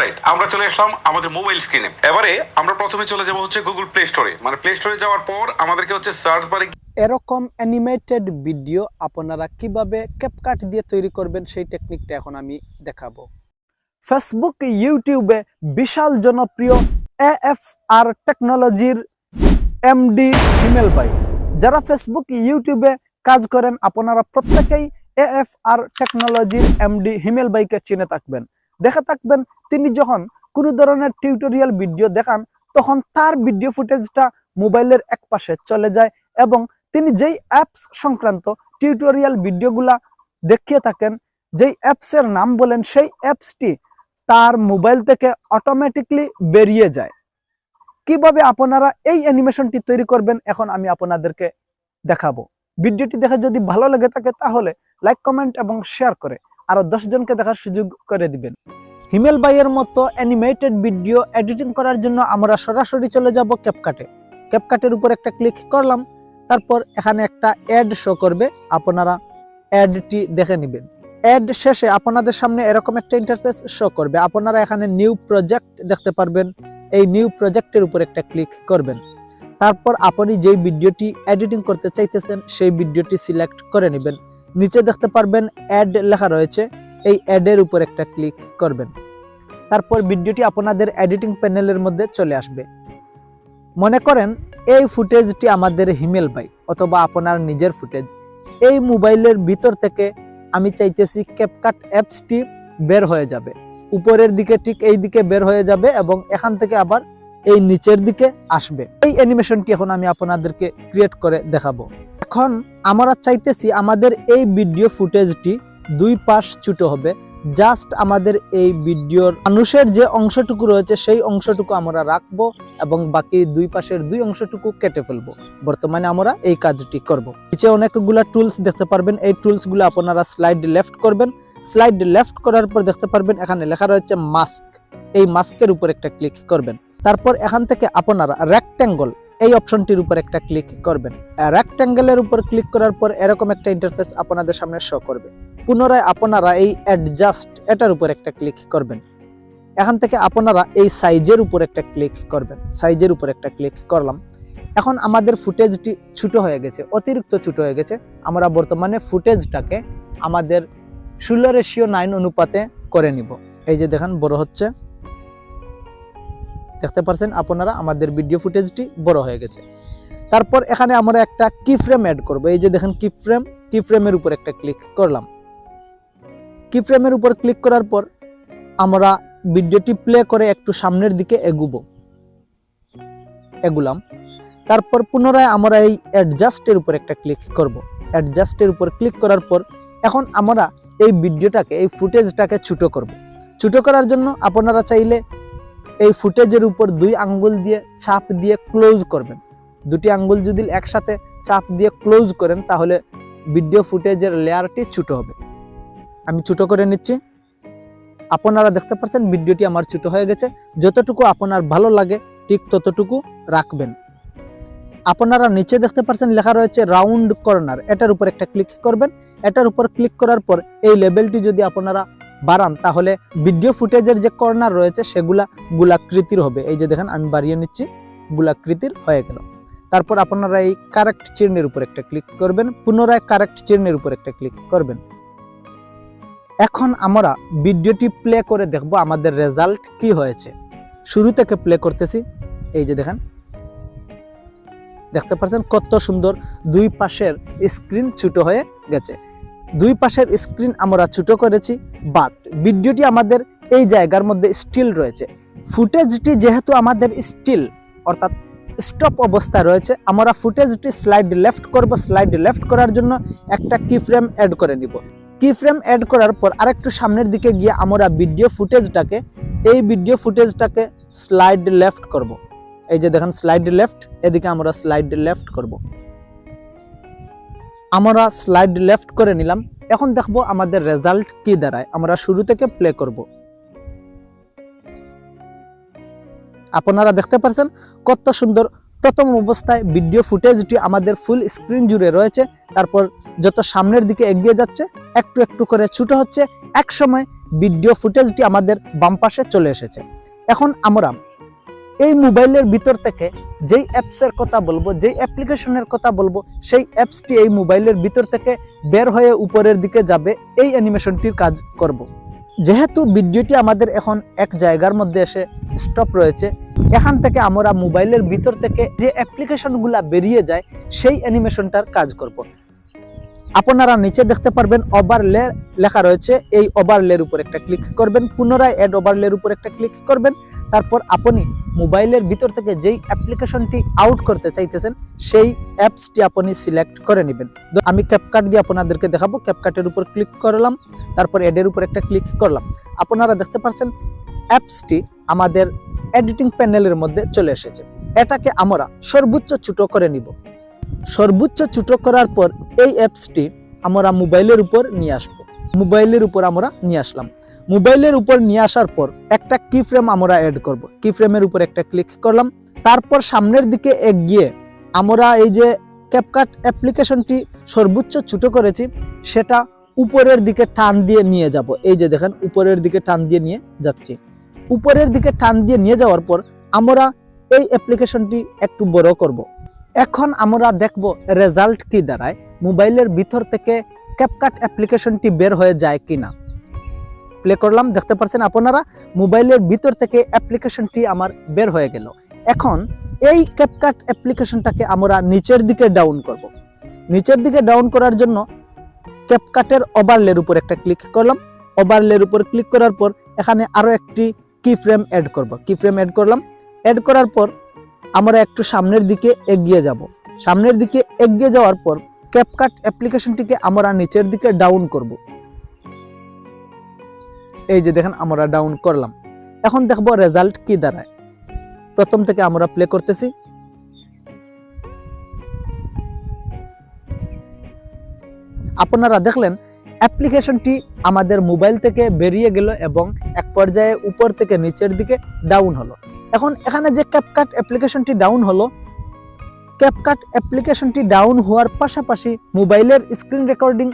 Right আমরা চলে আসলাম আমাদের মোবাইল স্ক্রিনে এবারে আমরা প্রথমে চলে যাব হচ্ছে গুগল প্লে স্টোরে মানে প্লে স্টোরে যাওয়ার পর আমাদেরকে হচ্ছে সার্চ বারে এরকম অ্যানিমেটেড ভিডিও আপনারা কীভাবে ক্যাপকাট দিয়ে তৈরি করবেন সেই টেকনিকটা এখন আমি দেখাবো। ফেসবুক ইউটিউবে বিশাল জনপ্রিয় এএফ আর টেকনোলজির এমডি হিমেল ভাই যারা ফেসবুক ইউটিউবে কাজ করেন, আপনারা প্রত্যেকেই এএফ আর টেকনোলজির এমডি হিমেল ভাইকে চিনে থাকবেন। দেখে থাকবেন। তিনি যখন কোনো ধরনের টিউটোরিয়াল ভিডিও দেখান, তখন তার ভিডিও ফুটেজটা মোবাইলের এক পাশে চলে যায় এবং তিনি যেই অ্যাপস সংক্রান্ত টিউটোরিয়াল ভিডিওগুলা দেখিয়ে থাকেন, যেই অ্যাপসের নাম বলেন, সেই অ্যাপসটি তার মোবাইল থেকে অটোমেটিকলি বেরিয়ে যায়। কীভাবে আপনারা এই অ্যানিমেশনটি তৈরি করবেন, এখন আমি আপনাদেরকে দেখাবো। ভিডিওটি দেখে যদি ভালো লেগে থাকে, তাহলে লাইক কমেন্ট এবং শেয়ার করে আরও দশ জনকে দেখার সুযোগ করে দিবেন। হিমেল বাইয়ের মতো অ্যানিমেটেড ভিডিও এডিটিং করার জন্য আমরা সরাসরি চলে যাব ক্যাপকাটে ক্যাপকাটের উপর একটা ক্লিক করলাম, তারপর এখানে একটা অ্যাড শো করবে, আপনারা অ্যাডটি দেখে নেবেন। অ্যাড শেষে আপনাদের সামনে এরকম একটা ইন্টারফেস শো করবে, আপনারা এখানে নিউ প্রজেক্ট দেখতে পারবেন, এই নিউ প্রজেক্টের উপর একটা ক্লিক করবেন। তারপর আপনি যেই ভিডিওটি এডিটিং করতে চাইতেছেন, সেই ভিডিওটি সিলেক্ট করে নেবেন। নিচে দেখতে পারবেন অ্যাড লেখা রয়েছে, এই অ্যাডের উপর একটা ক্লিক করবেন। তারপর ভিডিওটি আপনাদের এডিটিং প্যানেলের মধ্যে চলে আসবে। মনে করেন, এই ফুটেজটি আমাদের হিমেল বাই অথবা আপনার নিজের ফুটেজ। এই মোবাইলের ভিতর থেকে আমি চাইতেছি ক্যাপকাট অ্যাপসটি বের হয়ে যাবে। উপরের দিকে ঠিক এই দিকে বের হয়ে যাবে এবং এখান থেকে আবার এই নিচের দিকে আসবে। এই অ্যানিমেশনটি এখন আমি আপনাদেরকে ক্রিয়েট করে দেখাবো। এখন আমরা চাইতেছি আমাদের এই ভিডিও ফুটেজটি দুই পাশ ছোট হবে। জাস্ট আমাদের এই ভিডিওর মানুষের যে অংশটুকু রয়েছে, সেই অংশটুকু আমরা রাখব এবং বাকি দুই পাশের দুই অংশটুকু কেটে ফেলব। বর্তমানে আমরা এই কাজটি করব। নিচে অনেকগুলা টুলস দেখতে পারবেন। এই টুলসগুলো আপনারা স্লাইড লেফট করবেন। স্লাইড লেফট করার পর দেখতে পারবেন, এখানে লেখা রয়েছে মাস্ক এই মাস্কের উপর একটা ক্লিক করবেন। তারপর এখান থেকে আপনারা রেক্ট্যাঙ্গল এই অপশনটির উপর একটা ক্লিক করবেন। রেক্ট্যাঙ্গেলের উপর ক্লিক করার পর এরকম একটা ইন্টারফেস আপনাদের সামনে শো করবে। পুনরায় আপনারা এই অ্যাডজাস্ট এটার উপর একটা ক্লিক করবেন। এখান থেকে আপনারা এই সাইজের উপর একটা ক্লিক করবেন। সাইজের উপর একটা ক্লিক করলাম। এখন আমাদের ফুটেজটি ছোট হয়ে গেছে, অতিরিক্ত ছোট হয়ে গেছে। আমরা বর্তমানে ফুটেজটাকে আমাদের ষোলো রেশিও নাইন অনুপাতে করে নিব। এই যে দেখেন, বড় হচ্ছে। দেখতে পাচ্ছেন আপনারা আমাদের ভিডিও ফুটেজটি বড় হয়ে গেছে। তারপর এখানে আমরা একটা কি ফ্রেম অ্যাড করব। এই যে দেখেন কি ফ্রেম কি ফ্রেমের উপর একটা ক্লিক করলাম। কি ফ্রেমের উপর ক্লিক করার পর আমরা ভিডিওটি প্লে করে একটু সামনের দিকে এগুব। এগুলাম। তারপর পুনরায় আমরা এই অ্যাডজাস্টের উপর একটা ক্লিক করব। অ্যাডজাস্টের উপর ক্লিক করার পর এখন আমরা এই ভিডিওটাকে এই ফুটেজটাকে ছোটো করব। ছোটো করার জন্য আপনারা চাইলে এই ফুটেজের উপর দুই আঙ্গুল দিয়ে চাপ দিয়ে ক্লোজ করবেন। দুটি আঙ্গুল যদি একসাথে চাপ দিয়ে ক্লোজ করেন, তাহলে ভিডিও ফুটেজের লেয়ারটি ছোটো হবে। আমি ছোটো করে নিচ্ছি। আপনারা দেখতে পাচ্ছেন, ভিডিওটি আমার ছোটো হয়ে গেছে। যতটুকু আপনার ভালো লাগে, ঠিক ততটুকু রাখবেন। আপনারা নিচে দেখতে পাচ্ছেন, লেখা রয়েছে রাউন্ড কর্নার এটার উপর একটা ক্লিক করবেন। এটার উপর ক্লিক করার পর এই লেভেলটি যদি আপনারা বাড়ান, তাহলে ভিডিও ফুটেজের যে কর্নার রয়েছে, সেগুলা গোলাকৃতির হবে। এই যে দেখেন, আমি বাড়িয়ে নিচ্ছি, গোলাকৃতির হয়ে গেল। তারপর আপনারা এই কারেক্ট চিহ্নের উপর একটা ক্লিক করবেন, পুনরায় কারেক্ট চিহ্নের উপর একটা ক্লিক করবেন। এখন আমরা ভিডিওটি প্লে করে দেখব আমাদের রেজাল্ট কি হয়েছে। শুরু থেকে প্লে করতেছি, এই যে দেখেন। দেখতে পাচ্ছেন কত সুন্দর দুই পাশের স্ক্রিন ছোট হয়ে গেছে। দুই পাশের স্ক্রিন আমরা ছোট করেছি বাট ভিডিওটি আমাদের এই জায়গার মধ্যে স্টিল রয়েছে। ফুটেজটি যেহেতু আমাদের স্টিল অর্থাৎ স্টপ অবস্থা রয়েছে, আমরা ফুটেজটি স্লাইড লেফট করব। স্লাইড লেফট করার জন্য একটা কি ফ্রেম অ্যাড করে নিব। কি ফ্রেম অ্যাড করার পর আরেকটু সামনের দিকে গিয়ে আমরা ভিডিও ফুটেজটাকে এই ভিডিও ফুটেজটাকে স্লাইড লেফট করব। এই যে দেখেন স্লাইড লেফট এদিকে আমরা স্লাইড লেফট করব। আমরা স্লাইড লেফট করে নিলাম। এখন দেখব আমাদের রেজাল্ট কি দাঁড়ায়। আমরা শুরু থেকে প্লে করব। আপনারা দেখতে পাচ্ছেন কত সুন্দর প্রথম অবস্থায় ভিডিও ফুটেজটি আমাদের ফুল স্ক্রিন জুড়ে রয়েছে তারপর যত সামনের দিকে এগিয়ে যাচ্ছে, একটু একটু করে ছোট হচ্ছে এক সময় ভিডিও ফুটেজটি আমাদের বাম পাশে চলে এসেছে এখন আমরা এই মোবাইলের ভিতর থেকে যেই অ্যাপসের কথা বলব, যেই অ্যাপ্লিকেশনের কথা বলব, সেই অ্যাপসটি এই মোবাইলের ভিতর থেকে বের হয়ে উপরের দিকে যাবে, এই অ্যানিমেশনটির কাজ করব। যেহেতু ভিডিওটি আমাদের এখন এক জায়গার মধ্যে এসে স্টপ রয়েছে, এখান থেকে আমরা মোবাইলের ভিতর থেকে যে অ্যাপ্লিকেশনগুলা বেরিয়ে যায়, সেই অ্যানিমেশনটার কাজ করব। আপনারা নিচে দেখতে পারবেন ওভারলে লেখা রয়েছে। এই ওভারলের উপর একটা ক্লিক করবেন, পুনরায় অ্যাড ওভারলের উপর একটা ক্লিক করবেন। তারপর আপনি মোবাইলের ভিতর থেকে যেই অ্যাপ্লিকেশনটি আউট করতে চাইতেছেন, সেই অ্যাপসটি আপনি সিলেক্ট করে নেবেন। আমি ক্যাপকাট দিয়ে আপনাদেরকে দেখাবো। ক্যাপকাটের উপর ক্লিক করলাম, তারপর অ্যাডের উপর একটা ক্লিক করলাম। আপনারা দেখতে পাচ্ছেন অ্যাপসটি আমাদের এডিটিং প্যানেলের মধ্যে চলে এসেছে। এটাকে আমরা সর্বোচ্চ ছোট করে নিব। সর্বোচ্চ ছোট করার পর এই অ্যাপসটি আমরা মোবাইলের উপর নিয়ে আসব। মোবাইলের উপর আমরা নিয়ে আসলাম। মোবাইলের উপর নিয়ে আসার পর একটা কি ফ্রেম আমরা অ্যাড করব। কি ফ্রেমের উপর একটা ক্লিক করলাম। তারপর সামনের দিকে এগিয়ে আমরা এই যে ক্যাপকাট অ্যাপ্লিকেশনটি সর্বোচ্চ ছোট করেছি, সেটা উপরের দিকে টান দিয়ে নিয়ে যাব। এই যে দেখেন, উপরের দিকে টান দিয়ে নিয়ে যাচ্ছি। উপরের দিকে টান দিয়ে নিয়ে যাওয়ার পর আমরা এই অ্যাপ্লিকেশনটি একটু বড় করব। এখন আমরা দেখব রেজাল্ট কি দাঁড়ায়, মোবাইলের ভিতর থেকে ক্যাপকাট অ্যাপ্লিকেশনটি বের হয়ে যায় কি না প্লে করলাম, দেখতে পাচ্ছেন আপনারা, মোবাইলের ভিতর থেকে অ্যাপ্লিকেশনটি আমার বের হয়ে গেল। এখন এই ক্যাপকাট অ্যাপ্লিকেশনটাকে আমরা নিচের দিকে ডাউন করব। নিচের দিকে ডাউন করার জন্য ক্যাপকাটের ওভারলের উপর একটা ক্লিক করলাম। ওভারলের উপর ক্লিক করার পর এখানে আরও একটি কি ফ্রেম অ্যাড করব। কি ফ্রেম অ্যাড করলাম। অ্যাড করার পর আমরা একটু সামনের দিকে এগিয়ে যাব। সামনের দিকে এগিয়ে যাওয়ার পর ক্যাপকাট অ্যাপ্লিকেশনটিকে আমরা নিচের দিকে ডাউন করব। এই যে দেখেন, আমরা ডাউন করলাম। এখন দেখব রেজাল্ট কি দাঁড়ায়। প্রথম থেকে আমরা প্লে করতেছি। আপনারা দেখলেন, অ্যাপ্লিকেশনটি আমাদের মোবাইল থেকে বেরিয়ে গেল এবং এক পর্যায়ে উপর থেকে নিচের দিকে ডাউন হলো। এখন এখানে যে ক্যাপকাট অ্যাপ্লিকেশনটি ডাউন হলো ক্যাপকাট অ্যাপ্লিকেশনটি ডাউন হওয়ার পাশাপাশি মোবাইলের স্ক্রিন রেকর্ডিং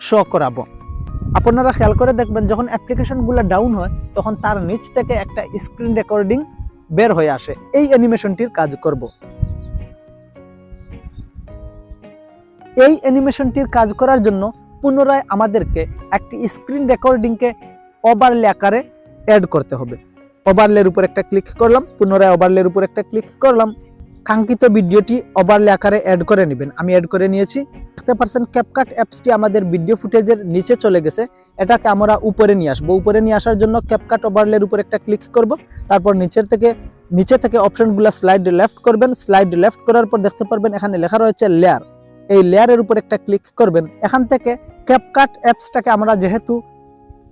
শো করাবো। আপনারা খেয়াল করে দেখবেন, যখন অ্যাপ্লিকেশনগুলো ডাউন হয়, তখন তার নিচ থেকে একটা স্ক্রিন রেকর্ডিং বের হয়ে আসে। এই অ্যানিমেশনটির কাজ করব। এই অ্যানিমেশনটির কাজ করার জন্য পুনরায় আমাদেরকে একটি স্ক্রিন রেকর্ডিংকে ওভারলে আকারে অ্যাড করতে হবে। ওভারলের উপর একটা ক্লিক করলাম, পুনরায় ওভারলের উপর একটা ক্লিক করলাম, কাঙ্ক্ষিত ভিডিওটি ওভারলে আকারে অ্যাড করে নেবেন। আমি অ্যাড করে নিয়েছি। দেখতে পারছেন ক্যাপকাট অ্যাপসটি আমাদের ভিডিও ফুটেজের নিচে চলে গেছে। এটাকে আমরা উপরে নিয়ে আসব। উপরে নিয়ে আসার জন্য ক্যাপকাট ওভারলের উপর একটা ক্লিক করব। তারপর নিচের থেকে, নিচে থেকে অপশনগুলো স্লাইড লেফট করবেন। স্লাইড লেফট করার পর দেখতে পারবেন, এখানে লেখা রয়েছে লেয়ার এই লেয়ারের উপর একটা ক্লিক করবেন। এখান থেকে ক্যাপকাট অ্যাপসটাকে আমরা যেহেতু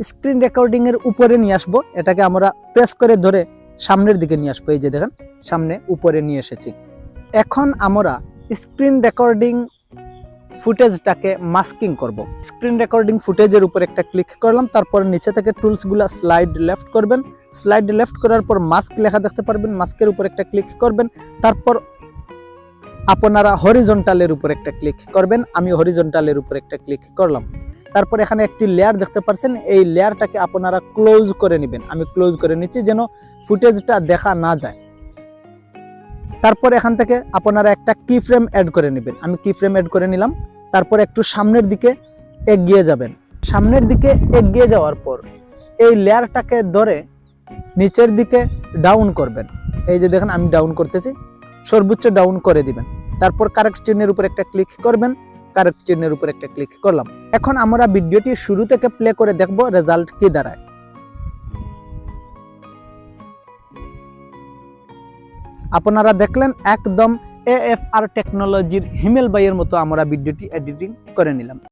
স্ক্রিন রেকর্ডিং এর উপরে নিয়ে আসব। এটাকে আমরা প্রেস করে ধরে সামনের দিকে নিয়ে আসব। এই যে দেখেন, সামনে উপরে নিয়ে এসেছি। এখন আমরা স্ক্রিন রেকর্ডিং ফুটেজটাকে মাস্কিং করব। স্ক্রিন রেকর্ডিং ফুটেজের উপর একটা ক্লিক করলাম, তারপর নিচে থেকে টুলসগুলো স্লাইড লেফট করবেন। স্লাইড লেফট করার পর মাস্ক লেখা দেখতে পারবেন, মাস্কের উপর একটা ক্লিক করবেন। তারপর আপনারা হরিজন্টালের উপর একটা ক্লিক করবেন। আমি হরিজন্টালের উপর একটা ক্লিক করলাম। তারপর এখানে একটি লেয়ার দেখতে পাচ্ছেন এই লেয়ারটাকে আপনারা ক্লোজ করে নেবেন। আমি ক্লোজ করে নিচ্ছি যেন ফুটেজটা দেখা না যায়। তারপর এখান থেকে আপনারা একটা কি ফ্রেম অ্যাড করে নেবেন। আমি কি ফ্রেম অ্যাড করে নিলাম। তারপর একটু সামনের দিকে এগিয়ে যাবেন। সামনের দিকে এগিয়ে যাওয়ার পর এই লেয়ারটাকে ধরে নিচের দিকে ডাউন করবেন। এই যে দেখেন, আমি ডাউন করতেছি। সর্বোচ্চ ডাউন করে দিবেন। তারপর কারেক্ট চিহ্নের উপর একটা ক্লিক করবেন। কারেক্ট চিহ্নের উপর একটা ক্লিক করলাম। এখন আমরা ভিডিওটি শুরু থেকে প্লে করে দেখব রেজাল্ট কি দাঁড়ায়। আপনারা দেখলেন একদম এএফআর টেকনোলজির হিমেল বাইয়ের মতো আমরা ভিডিওটি এডিটিং করে নিলাম।